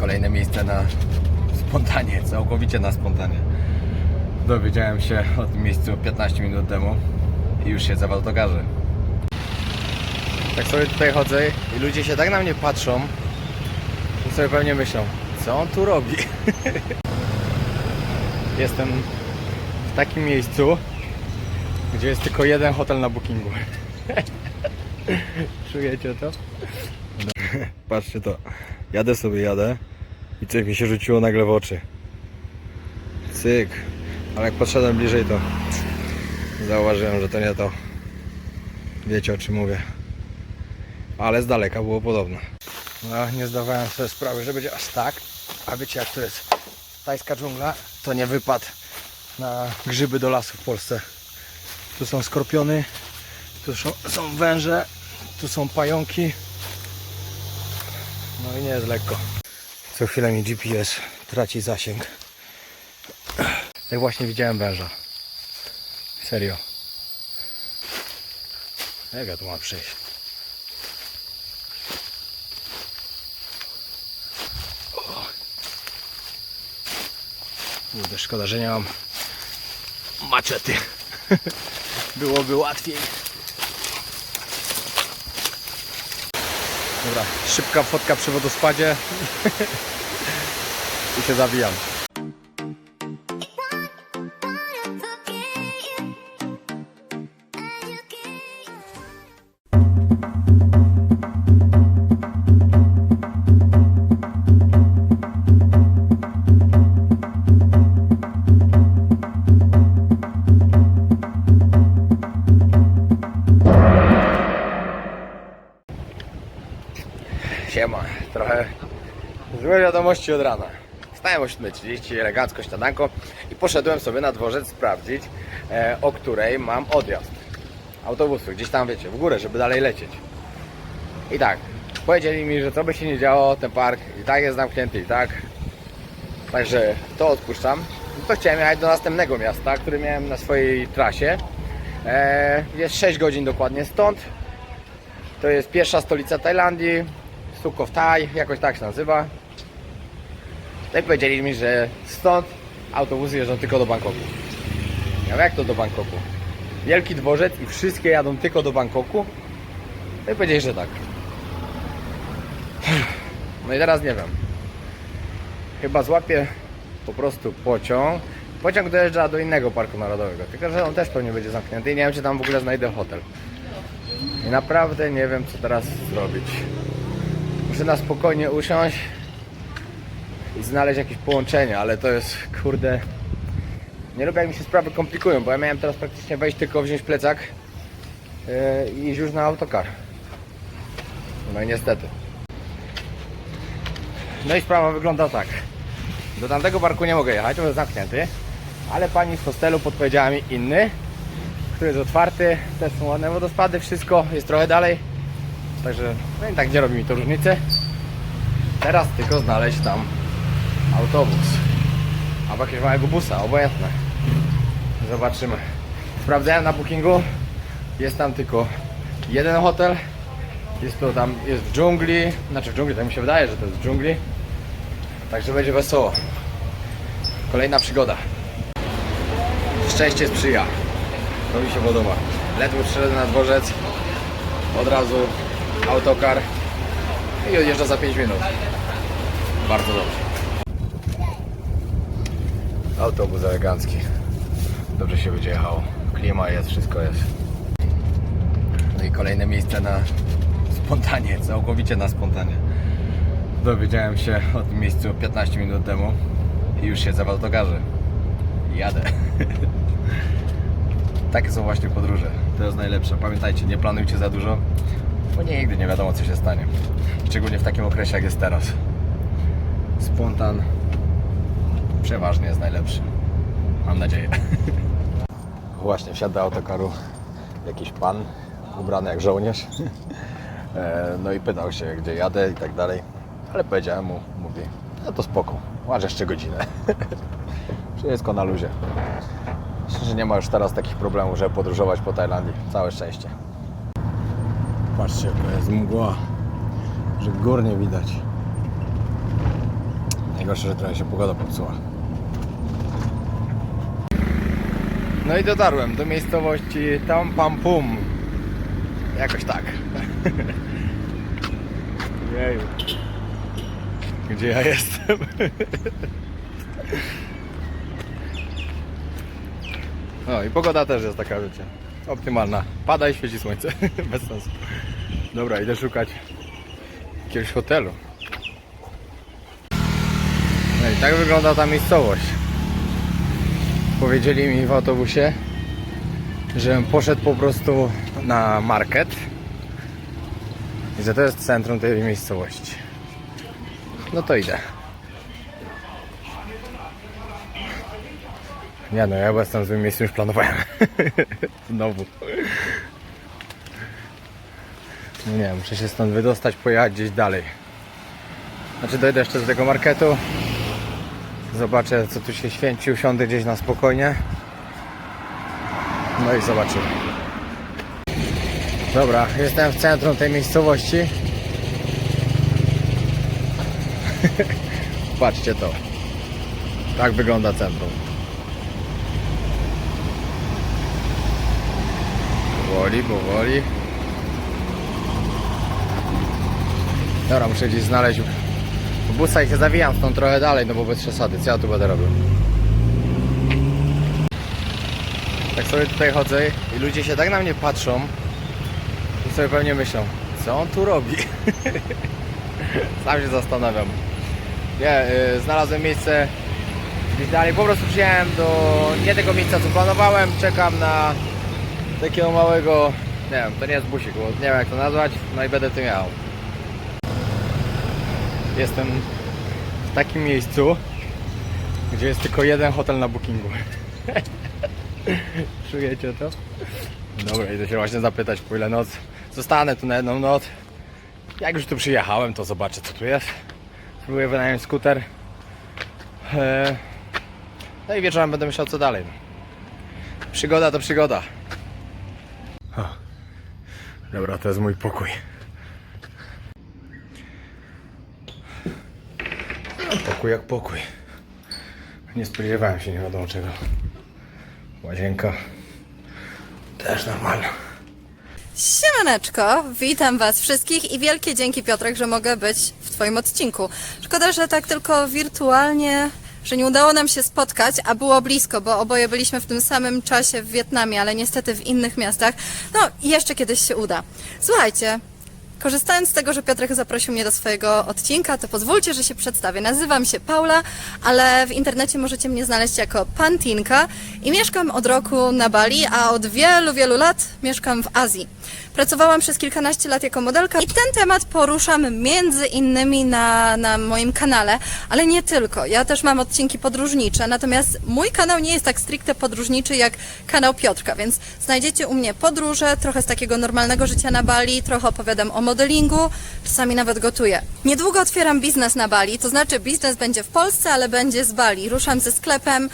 kolejne miejsce na spontanie, całkowicie na spontanie. Dowiedziałem się o tym miejscu 15 minut temu i już siedzę w autokarze. Tak sobie tutaj chodzę i ludzie się tak na mnie patrzą i sobie pewnie myślą, co on tu robi? Jestem w takim miejscu, gdzie jest tylko jeden hotel na bookingu. Czujecie to? Patrzcie to. Jadę sobie, jadę i coś mi się rzuciło nagle w oczy. Cyk. Ale jak podszedłem bliżej to zauważyłem, że to nie to. Wiecie o czym mówię. Ale z daleka było podobne. No, nie zdawałem sobie sprawy, że będzie aż tak. A wiecie jak to jest tajska dżungla, to nie wypad na grzyby do lasu w Polsce. Tu są skorpiony, tu są węże, tu są pająki. No i nie jest lekko. Co chwilę mi GPS traci zasięg. Jak właśnie widziałem węża. Serio. Jak ja tu mam przejść? Kurde, szkoda, że nie mam maczety. Byłoby łatwiej. Dobra, szybka fotka przy wodospadzie i się zawijam. Wiadomości od rana. Wstałem o 7.30, elegancko śniadanko i poszedłem sobie na dworzec sprawdzić, e, o której mam odjazd autobusu, gdzieś tam wiecie, w górę, żeby dalej lecieć. I tak, powiedzieli mi, że co by się nie działo, ten park i tak jest zamknięty i tak. Także to odpuszczam. I to chciałem jechać do następnego miasta, który miałem na swojej trasie. E, jest 6 godzin dokładnie stąd. To jest pierwsza stolica Tajlandii, Sukhothai, Thai, jakoś tak się nazywa. No i powiedzieli mi, że stąd autobusy jeżdżą tylko do Bangkoku. Ja mówię, jak to do Bangkoku? Wielki dworzec i wszystkie jadą tylko do Bangkoku? No i powiedzieli, że tak. No i teraz nie wiem. Chyba złapię po prostu pociąg. Pociąg dojeżdża do innego parku narodowego, tylko że on też pewnie będzie zamknięty i nie wiem, czy tam w ogóle znajdę hotel. I naprawdę nie wiem, co teraz zrobić. Muszę na spokojnie usiąść i znaleźć jakieś połączenie, ale to jest, kurde... Nie lubię, jak mi się sprawy komplikują, bo ja miałem teraz praktycznie wejść, tylko wziąć plecak yy, i iść już na autokar. No i niestety. No i sprawa wygląda tak. Do tamtego parku nie mogę jechać, bo jest zamknięty. Ale pani z hostelu podpowiedziała mi inny, który jest otwarty. Też są ładne wodospady, wszystko jest trochę dalej. Także no i tak nie robi mi to różnicy. Teraz tylko znaleźć tam autobus. Albo jakiegoś małego busa, obojętne. Zobaczymy. Sprawdzałem na bookingu. Jest tam tylko jeden hotel. Jest to tam, jest w dżungli. Znaczy w dżungli, tak mi się wydaje, że to jest w dżungli. Także będzie wesoło. Kolejna przygoda. Szczęście sprzyja. To mi się podoba. Ledwo przyszedłem na dworzec. Od razu autokar i odjeżdża za 5 minut. Bardzo dobrze. Autobus elegancki. Dobrze się będzie jechało. Klima jest, wszystko jest. No i kolejne miejsce na spontanie, całkowicie na spontanie. Dowiedziałem się o tym miejscu 15 minut temu i już siedzę w autokarze. I Jadę. Takie są właśnie podróże. To jest najlepsze. Pamiętajcie, nie planujcie za dużo, bo nigdy nie wiadomo co się stanie. Szczególnie w takim okresie jak jest teraz. Spontan przeważnie jest najlepszy. Mam nadzieję. Właśnie wsiadł do autokaru jakiś pan ubrany jak żołnierz. E, No i pytał się, gdzie jadę i tak dalej. Ale powiedziałem mu, mówi, no to spoko, masz jeszcze godzinę. Wszystko na luzie. Myślę, że nie ma już teraz takich problemów, żeby podróżować po Tajlandii. Całe szczęście. Patrzcie, jaka jest mgła, że gór nie widać. Najgorsze, że trochę się pogoda popsuła. No i dotarłem do miejscowości Tam Pam Pum. Jakoś tak. Jeju. Gdzie ja jestem? No i pogoda też jest taka, wiecie, optymalna. Pada i świeci słońce. Bez sensu. Dobra, idę szukać jakiegoś hotelu. No i tak wygląda ta miejscowość. Powiedzieli mi w autobusie, żebym poszedł po prostu na market i że to jest centrum tej miejscowości. No to idę. Nie no, ja jestem w złym miejscu już planowałem. Znowu. No nie, muszę się stąd wydostać, pojechać gdzieś dalej. Znaczy dojdę jeszcze do tego marketu. Zobaczę co tu się święci, usiądę gdzieś na spokojnie. No i zobaczymy. Dobra, jestem w centrum tej miejscowości. Patrzcie to. Tak wygląda centrum. Powoli, powoli. Dobra, muszę gdzieś znaleźć busa i się zawijam stąd trochę dalej, no bo bez przesady, co ja tu będę robił? Tak sobie tutaj chodzę i ludzie się tak na mnie patrzą i sobie pewnie myślą, co on tu robi? Sam się zastanawiam. Nie, y, znalazłem miejsce gdzieś dalej, po prostu przyjechałem do nie tego miejsca co planowałem, czekam na takiego małego, nie wiem, to nie jest busik, bo nie wiem jak to nazwać, no i będę tym jechał. Jestem w takim miejscu, gdzie jest tylko jeden hotel na bookingu. Czujecie to? Dobra, idę się właśnie zapytać po ile noc. Zostanę tu na jedną noc. Jak już tu przyjechałem, to zobaczę co tu jest. Spróbuję wynająć skuter. Eee, No i wieczorem będę myślał co dalej. Przygoda to przygoda. Dobra, to jest mój pokój. Pokój jak pokój. Nie spodziewałem się nie wiadomo czego. Łazienka też normalna. Siemaneczko, witam Was wszystkich i wielkie dzięki Piotrek, że mogę być w Twoim odcinku. Szkoda, że tak tylko wirtualnie, że nie udało nam się spotkać, a było blisko, bo oboje byliśmy w tym samym czasie w Wietnamie, ale niestety w innych miastach. No jeszcze kiedyś się uda. Słuchajcie, Korzystając z tego, że Piotrek zaprosił mnie do swojego odcinka, to pozwólcie, że się przedstawię. Nazywam się Paula, ale w internecie możecie mnie znaleźć jako Pantinka i mieszkam od roku na Bali, a od wielu, wielu lat mieszkam w Azji. Pracowałam przez kilkanaście lat jako modelka i ten temat poruszam między innymi na, na moim kanale, ale nie tylko. Ja też mam odcinki podróżnicze, natomiast mój kanał nie jest tak stricte podróżniczy jak kanał Piotrka, więc znajdziecie u mnie podróże, trochę z takiego normalnego życia na Bali, trochę opowiadam o modelingu, czasami nawet gotuję. Niedługo otwieram biznes na Bali, to znaczy biznes będzie w Polsce, ale będzie z Bali. Ruszam ze sklepem,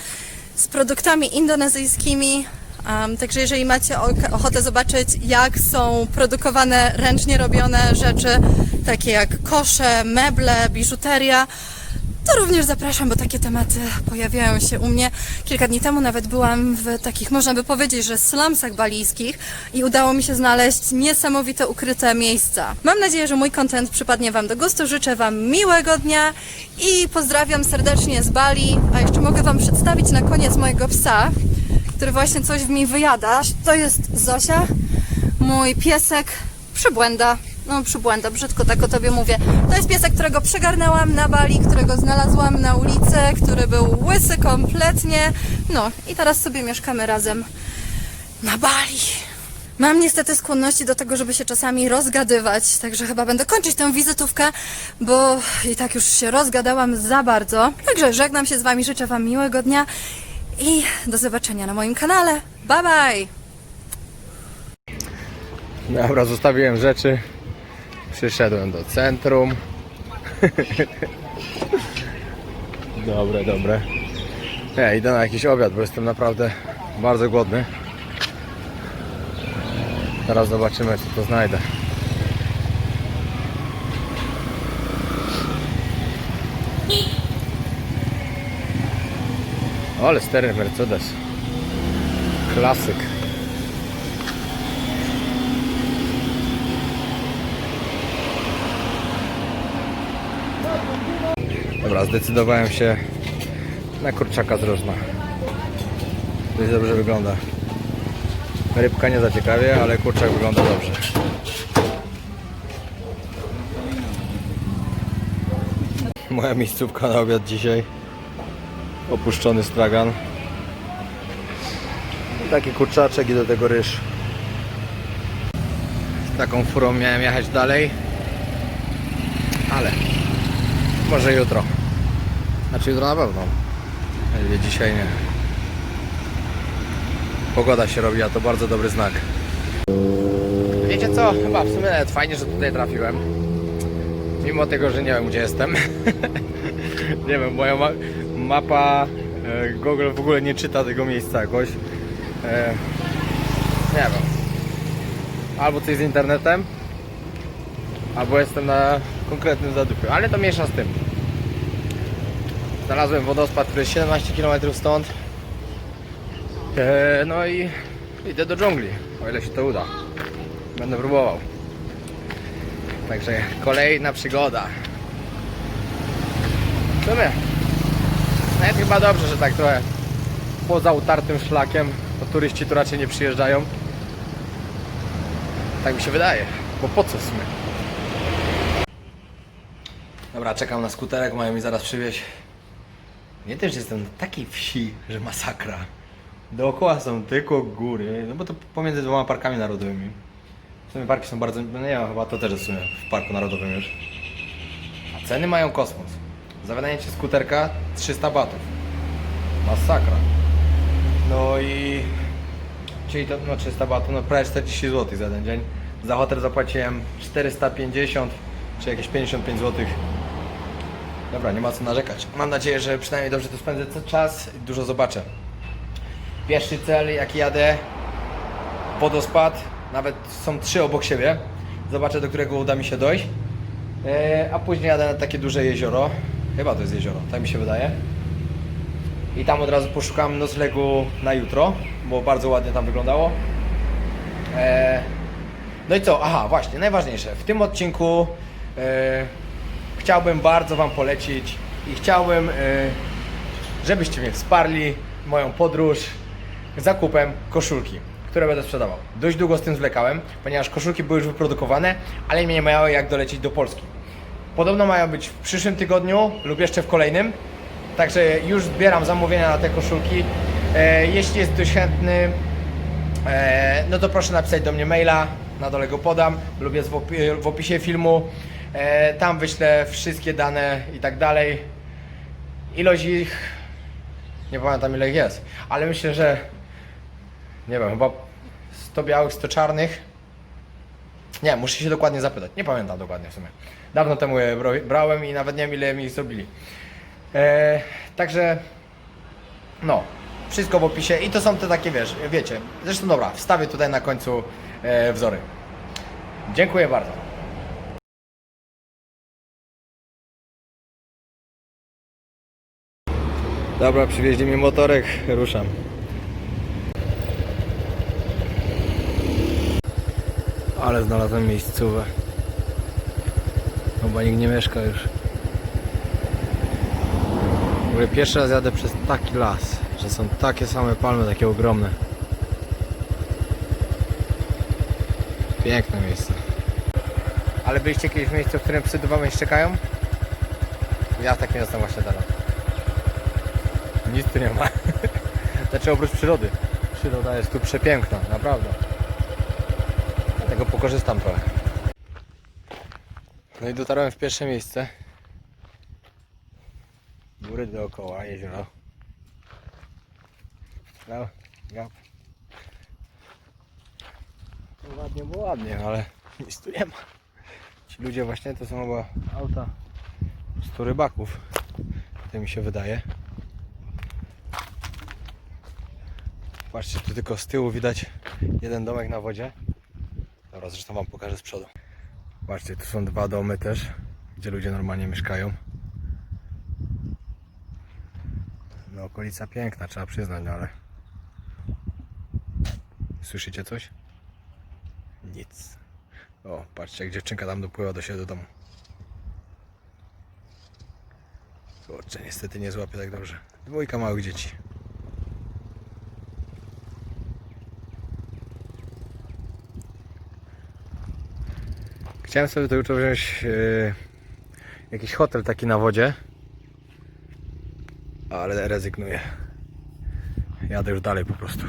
z produktami indonezyjskimi. Um, także jeżeli macie ochotę zobaczyć, jak są produkowane ręcznie robione rzeczy, takie jak kosze, meble, biżuteria, to również zapraszam, bo takie tematy pojawiają się u mnie. Kilka dni temu nawet byłam w takich, można by powiedzieć, że slumsach balijskich i udało mi się znaleźć niesamowite ukryte miejsca. Mam nadzieję, że mój content przypadnie Wam do gustu. Życzę Wam miłego dnia i pozdrawiam serdecznie z Bali. A jeszcze mogę Wam przedstawić na koniec mojego psa, który właśnie coś w mi wyjada. To jest Zosia, mój piesek przybłęda. No, przybłęda, brzydko tak o tobie mówię. To jest piesek, którego przegarnęłam na Bali, którego znalazłam na ulicy, który był łysy kompletnie. No i teraz sobie mieszkamy razem na Bali. Mam niestety skłonności do tego, żeby się czasami rozgadywać, także chyba będę kończyć tę wizytówkę, bo i tak już się rozgadałam za bardzo. Także żegnam się z Wami, życzę Wam miłego dnia i do zobaczenia na moim kanale. Bye bye! Dobra, zostawiłem rzeczy. Przyszedłem do centrum. dobre, dobre. Nie, idę na jakiś obiad, bo jestem naprawdę bardzo głodny. Teraz zobaczymy, co to znajdę. Ale stary Mercedes. Klasyk. Dobra, zdecydowałem się na kurczaka z rożna. Dość dobrze wygląda. Rybka nie zaciekawie, ale kurczak wygląda dobrze. Moja miejscówka na obiad dzisiaj. Opuszczony stragan. Taki kurczaczek i do tego ryż. Z taką furą miałem jechać dalej. Ale może jutro. Znaczy jutro na pewno. Ale dzisiaj nie. Pogoda się robi, a to bardzo dobry znak. Wiecie co? Chyba w sumie nawet fajnie, że tutaj trafiłem. Mimo tego, że nie wiem gdzie jestem. nie wiem, moja ma mapa e, Google w ogóle nie czyta tego miejsca jakoś. E, nie wiem. Albo coś z internetem, albo jestem na konkretnym zadupiu, ale to miesza z tym. Znalazłem wodospad, który jest 17 km stąd. E, no i idę do dżungli, o ile się to uda. Będę próbował. Także kolejna przygoda. W sumie nawet chyba dobrze, że tak trochę poza utartym szlakiem, bo turyści tu raczej nie przyjeżdżają. Tak mi się wydaje, bo po co sumie? Dobra, czekam na skuterek, mają mi zaraz przywieźć. Nie też jestem na takiej wsi, że masakra. Dookoła są tylko góry, no bo to pomiędzy dwoma parkami narodowymi. W sumie parki są bardzo, no nie chyba to też jest w sumie w parku narodowym już. A ceny mają kosmos. Za wynajęcie skuterka 300 batów. Masakra. No i... Czyli to, no 300 batów, no prawie 40 zł za jeden dzień. Za hotel zapłaciłem 450, czy jakieś 55 zł. Dobra, nie ma co narzekać. Mam nadzieję, że przynajmniej dobrze tu spędzę czas i dużo zobaczę. Pierwszy cel, jaki jadę, wodospad. Nawet są trzy obok siebie. Zobaczę, do którego uda mi się dojść. E, a później jadę na takie duże jezioro. Chyba to jest jezioro, tak mi się wydaje. I tam od razu poszukam noclegu na jutro, bo bardzo ładnie tam wyglądało. E, no i co? Aha, właśnie, najważniejsze. W tym odcinku e, chciałbym bardzo Wam polecić i chciałbym, e, żebyście mnie wsparli moją podróż zakupem koszulki, które będę sprzedawał. Dość długo z tym zwlekałem, ponieważ koszulki były już wyprodukowane, ale nie miały jak dolecieć do Polski. Podobno mają być w przyszłym tygodniu lub jeszcze w kolejnym. Także już zbieram zamówienia na te koszulki. E, jeśli jest ktoś chętny, e, no to proszę napisać do mnie maila. Na dole go podam lub jest w, opi- w opisie filmu. E, tam wyślę wszystkie dane i tak dalej. Ilość ich nie pamiętam ile ich jest, ale myślę, że nie wiem, chyba 100 białych, 100 czarnych. Nie, muszę się dokładnie zapytać. Nie pamiętam dokładnie w sumie. Dawno temu je brałem i nawet nie wiem ile mi zrobili. E, także no, wszystko w opisie i to są te takie, wiesz, wiecie. Zresztą dobra, wstawię tutaj na końcu e, wzory. Dziękuję bardzo. Dobra, przywieźli mi motorek, ruszam. Ale znalazłem miejscówę. Chyba nikt nie mieszka już. W ogóle pierwszy raz jadę przez taki las, że są takie same palmy, takie ogromne. Piękne miejsce. Ale byliście kiedyś w miejscu, w którym psy do szczekają? Ja w takim jestem właśnie teraz. Nic tu nie ma. Znaczy oprócz przyrody. Przyroda jest tu przepiękna, naprawdę. Dlatego pokorzystam trochę. No i dotarłem w pierwsze miejsce. Góry dookoła, jezioro. No, ja. To ładnie, bo ładnie, ale nic tu nie ma. Ci ludzie właśnie to są chyba auta 100 rybaków. Tak mi się wydaje. Patrzcie, tu tylko z tyłu widać jeden domek na wodzie. Dobra, zresztą Wam pokażę z przodu. Patrzcie, tu są dwa domy też, gdzie ludzie normalnie mieszkają. No okolica piękna, trzeba przyznać, no ale... Słyszycie coś? Nic. O, patrzcie jak dziewczynka tam dopływa do siebie do domu. Kurczę, niestety nie złapię tak dobrze. Dwójka małych dzieci. Chciałem sobie to jutro wziąć e, jakiś hotel taki na wodzie. Ale rezygnuję. Jadę już dalej po prostu.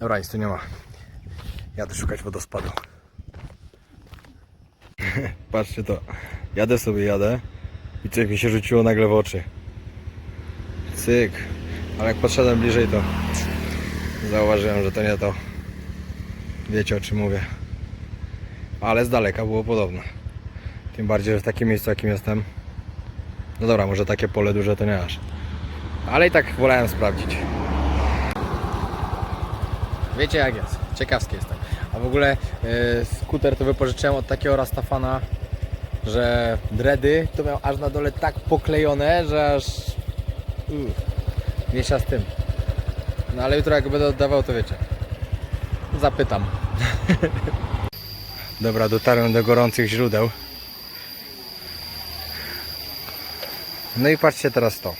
Dobra, nic tu nie ma. Jadę szukać wodospadu. Patrzcie to. Jadę sobie, jadę. I coś mi się rzuciło nagle w oczy. Cyk. Ale jak podszedłem bliżej to zauważyłem, że to nie to. Wiecie o czym mówię. Ale z daleka było podobne. Tym bardziej, że w takim miejscu jakim jestem. No dobra, może takie pole duże to nie aż. Ale i tak wolałem sprawdzić. Wiecie jak jest. Ciekawski jestem. A w ogóle e, skuter to wypożyczyłem od takiego Rastafana, że dredy to miał aż na dole tak poklejone, że aż uff, miesia z tym. No ale jutro jak będę oddawał to wiecie. Zapytam. Dobra, dotarłem do gorących źródeł. No i patrzcie teraz to.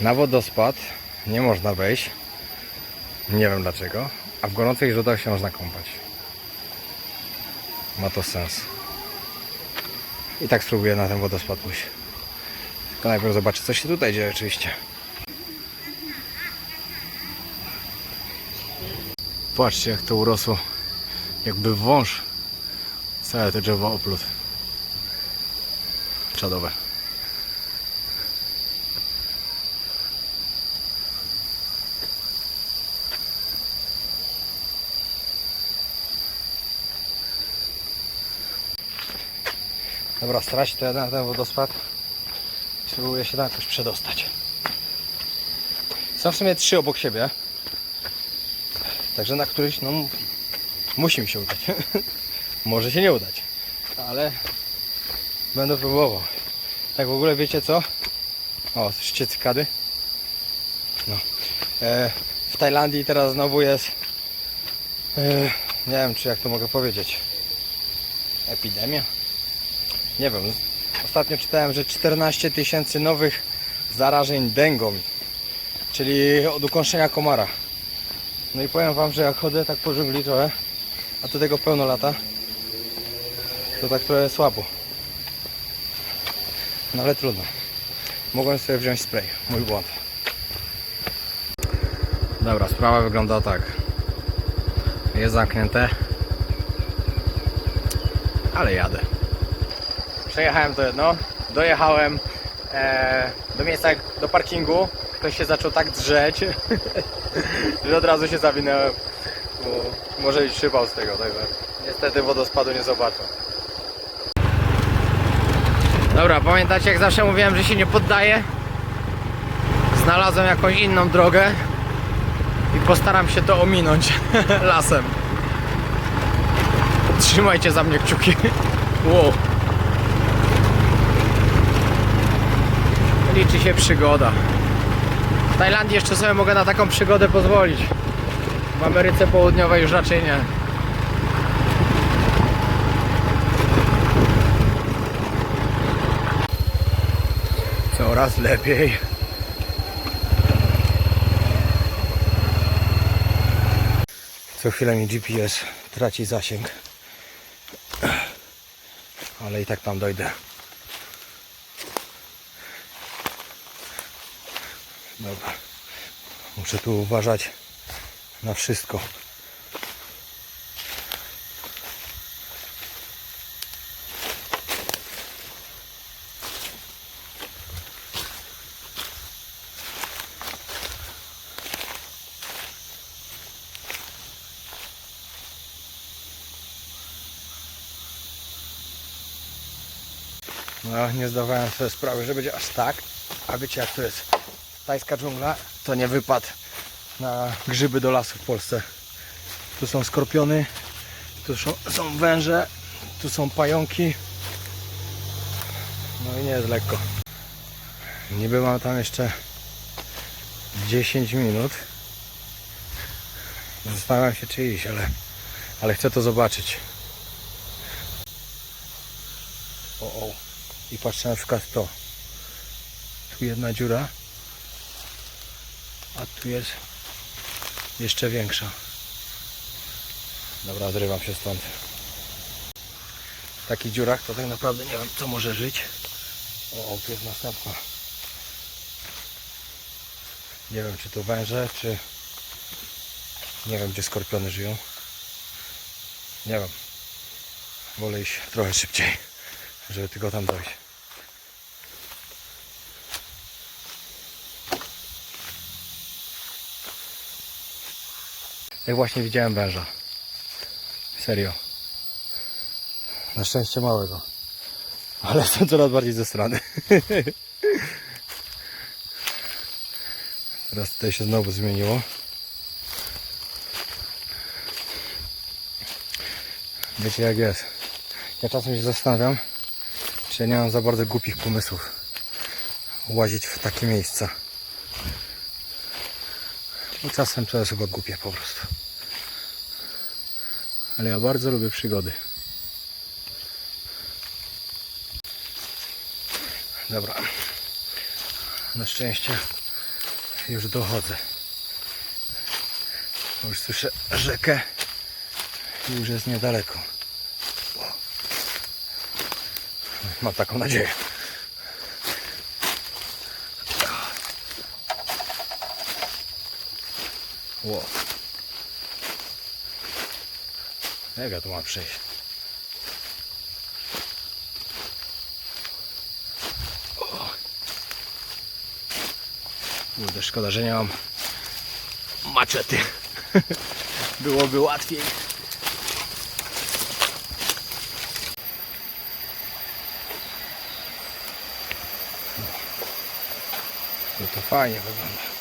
Na wodospad nie można wejść. Nie wiem dlaczego. A w gorących źródłach się można kąpać. Ma to sens. I tak spróbuję na ten wodospad pójść. Tylko najpierw zobaczę co się tutaj dzieje oczywiście. Patrzcie jak to urosło. Jakby wąż. Całe to drzewo oplut. Czadowe. Dobra, strać to jadę na ten wodospad. i Spróbuję się tam jakoś przedostać. Są w sumie trzy obok siebie. Także na któryś, no, musi mi się udać. Może się nie udać, ale będę próbował. Tak w ogóle wiecie co? O, słyszycie cykady? No. E, w Tajlandii teraz znowu jest e, nie wiem czy jak to mogę powiedzieć epidemia? Nie wiem. Ostatnio czytałem, że 14 tysięcy nowych zarażeń dęgą, czyli od ukąszenia komara. No i powiem wam, że jak chodzę tak po dżungli trochę, a do tego pełno lata, to tak trochę słabo. No ale trudno. Mogłem sobie wziąć spray. Mój błąd. Dobra, sprawa wygląda tak. Jest zamknięte. Ale jadę. Przejechałem to jedno, dojechałem e, do miejsca, do parkingu. Ktoś się zaczął tak drzeć, że od razu się zawinęłem. Może być szybał z tego, także niestety wodospadu nie zobaczę. Dobra, pamiętacie jak zawsze mówiłem, że się nie poddaję? Znalazłem jakąś inną drogę i postaram się to ominąć lasem. Trzymajcie za mnie kciuki. Wow. Liczy się przygoda. W Tajlandii jeszcze sobie mogę na taką przygodę pozwolić. W Ameryce Południowej już raczej nie. Coraz lepiej. Co chwilę mi GPS traci zasięg. Ale i tak tam dojdę. Dobra. Muszę tu uważać na wszystko. No, nie zdawałem sobie sprawy, że będzie aż tak. A wiecie jak to jest? Tajska dżungla to nie wypad na grzyby do lasu w Polsce. Tu są skorpiony, tu są, węże, tu są pająki. No i nie jest lekko. Niby mam tam jeszcze 10 minut. Zastanawiam się czy iść, ale, ale chcę to zobaczyć. O, o. I patrzę na przykład to. Tu jedna dziura. A tu jest jeszcze większa. Dobra, zrywam się stąd. W takich dziurach to tak naprawdę nie wiem co może żyć. O, tu jest następna. Nie wiem czy to węże, czy... Nie wiem gdzie skorpiony żyją. Nie wiem. Wolę iść trochę szybciej, żeby tylko tam dojść. Jak właśnie widziałem węża. Serio. Na szczęście małego. Ale jestem coraz bardziej ze strony. Teraz tutaj się znowu zmieniło. Wiecie jak jest. Ja czasem się zastanawiam, czy ja nie mam za bardzo głupich pomysłów łazić w takie miejsca. I czasem to jest chyba głupie po prostu. Ale ja bardzo lubię przygody. Dobra. Na szczęście już dochodzę. Już słyszę rzekę i już jest niedaleko. Mam taką nadzieję. Ło. Jak ja tu mam przejść? Kurde, szkoda, że nie mam maczety. Byłoby łatwiej. No to fajnie wygląda.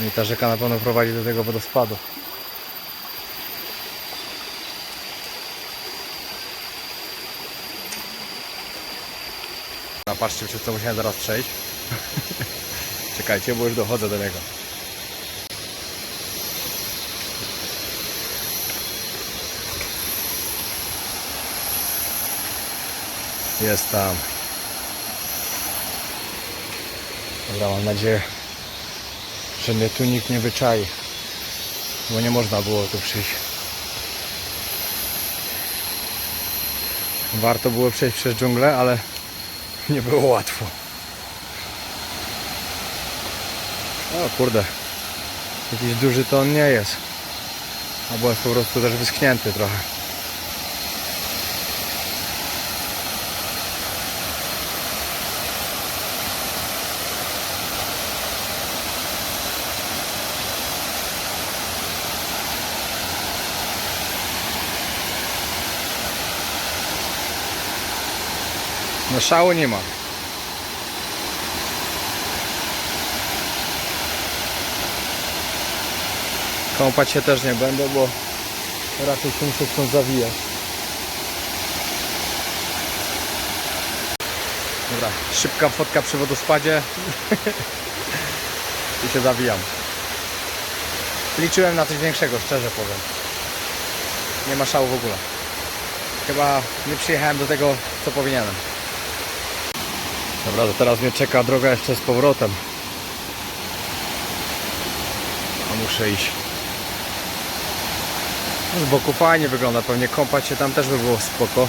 No i ta rzeka na pewno prowadzi do tego wodospadu. A patrzcie, przez co musiałem zaraz przejść. Czekajcie, bo już dochodzę do niego. Jest tam. Dobra, mam nadzieję, że mnie tu nikt nie wyczai. Bo nie można było tu przyjść. Warto było przejść przez dżunglę, ale nie było łatwo. O kurde. Jakiś duży to on nie jest. Albo jest po prostu też wyschnięty trochę. No szału nie ma. Kąpać się też nie będę, bo raczej się muszę stąd zawijać. Dobra, szybka fotka przy wodospadzie i się zawijam. Liczyłem na coś większego, szczerze powiem. Nie ma szału w ogóle. Chyba nie przyjechałem do tego, co powinienem. Dobra, to teraz mnie czeka droga jeszcze z powrotem. A muszę iść. Z boku fajnie wygląda, pewnie kąpać się tam też by było spoko.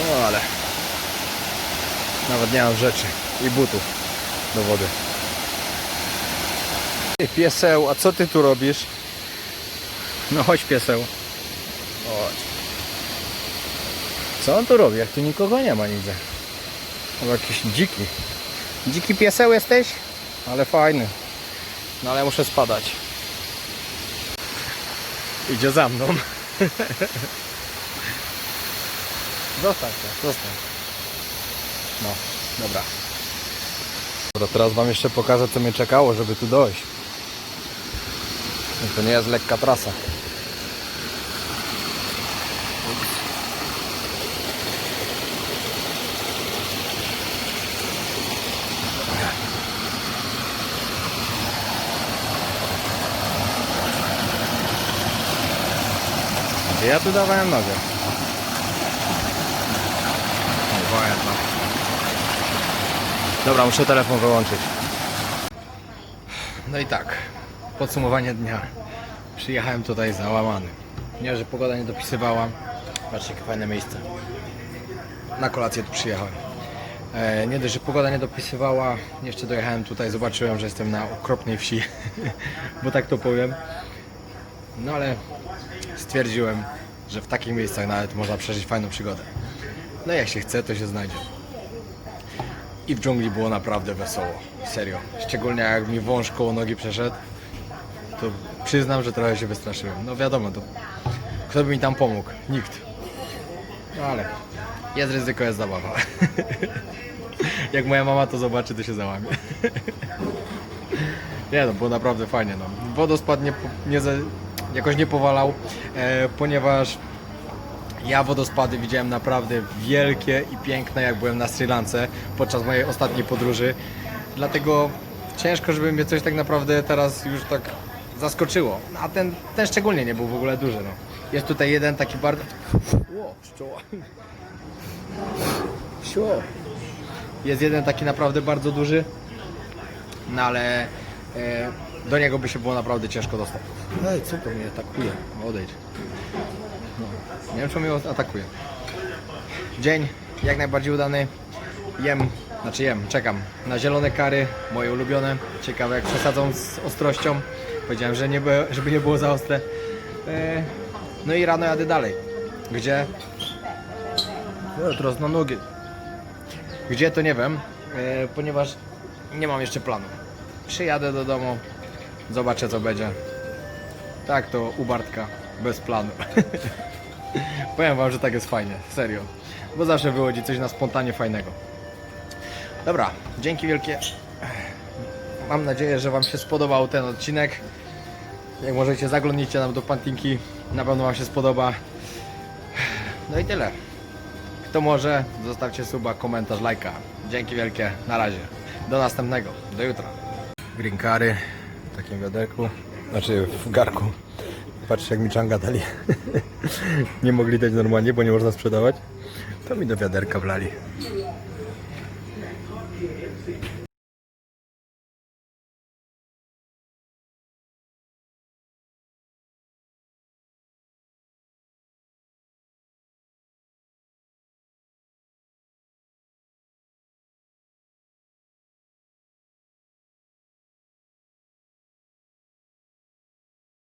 No ale nawet nie mam rzeczy i butów do wody. Pieseł, a co ty tu robisz? No chodź pieseł. Chodź. Co on tu robi? Jak tu nikogo nie ma nigdzie. Chyba jakiś dziki. Dziki pieseł jesteś? Ale fajny. No ale muszę spadać. Idzie za mną. Zostań się, zostań. No, dobra. Dobra, teraz wam jeszcze pokażę co mnie czekało, żeby tu dojść. To nie jest lekka trasa. Ja tu dawałem nogę. No. Dobra, muszę telefon wyłączyć. No i tak, podsumowanie dnia. Przyjechałem tutaj załamany. Nie, że pogoda nie dopisywała. Patrzcie, jakie fajne miejsce. Na kolację tu przyjechałem. E, nie dość, że pogoda nie dopisywała, jeszcze dojechałem tutaj, zobaczyłem, że jestem na okropnej wsi, bo tak to powiem. No ale stwierdziłem, że w takich miejscach nawet można przeżyć fajną przygodę. No jak się chce, to się znajdzie. I w dżungli było naprawdę wesoło. Serio. Szczególnie jak mi wąż koło nogi przeszedł, to przyznam, że trochę się wystraszyłem. No wiadomo, to kto by mi tam pomógł? Nikt. No ale jest ryzyko, jest zabawa. jak moja mama to zobaczy, to się załamie. Nie no, było naprawdę fajnie. No. Wodospad nie, nie, za- jakoś nie powalał, e, ponieważ ja wodospady widziałem naprawdę wielkie i piękne, jak byłem na Sri Lance podczas mojej ostatniej podróży. Dlatego ciężko, żeby mnie coś tak naprawdę teraz już tak zaskoczyło. A ten, ten szczególnie nie był w ogóle duży. No. Jest tutaj jeden taki bardzo... Ło, pszczoła. Sio. Jest jeden taki naprawdę bardzo duży, no ale e, do niego by się było naprawdę ciężko dostać. Ej, co to mnie atakuje? Odejdź. No, nie wiem, czy mnie atakuje. Dzień jak najbardziej udany. Jem, znaczy jem, czekam na zielone kary, moje ulubione. Ciekawe jak przesadzą z ostrością. Powiedziałem, że nie, by- żeby nie było za ostre. E, no i rano jadę dalej. Gdzie? No, teraz na nogi. Gdzie to nie wiem, e, ponieważ nie mam jeszcze planu. Przyjadę do domu, zobaczę co będzie. Tak to u Bartka, bez planu. Powiem wam, że tak jest fajnie, serio. Bo zawsze wychodzi coś na spontanie fajnego. Dobra, dzięki wielkie. Mam nadzieję, że wam się spodobał ten odcinek. Jak możecie, zaglądnijcie nam do Pantinki. Na pewno wam się spodoba. No i tyle. Kto może, zostawcie suba, komentarz, lajka. Dzięki wielkie, na razie. Do następnego, do jutra. Green curry takim wiaderku, znaczy w garku. Patrzcie jak mi czanga dali. nie mogli dać normalnie, bo nie można sprzedawać. To mi do wiaderka wlali.